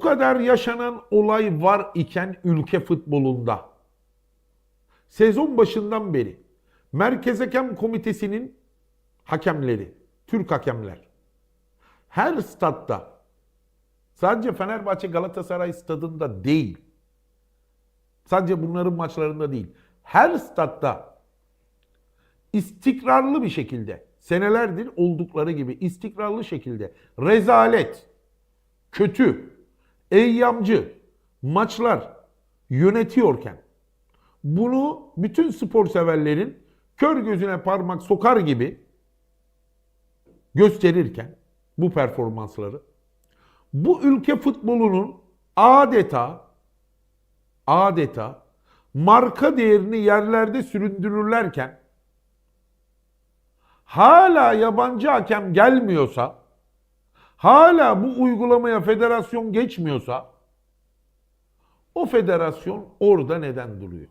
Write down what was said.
bu kadar yaşanan olay var iken ülke futbolunda. Sezon başından beri Merkez Hakem Komitesi'nin hakemleri, Türk hakemler. Her statta sadece Fenerbahçe Galatasaray stadında değil sadece bunların maçlarında değil her statta istikrarlı bir şekilde senelerdir oldukları gibi istikrarlı şekilde rezalet, kötü, eyyamcı maçlar yönetiyorken bunu bütün spor severlerin kör gözüne parmak sokar gibi gösterirken bu performansları bu ülke futbolunun adeta adeta marka değerini yerlerde süründürürlerken hala yabancı hakem gelmiyorsa, hala bu uygulamaya federasyon geçmiyorsa o federasyon orada neden duruyor?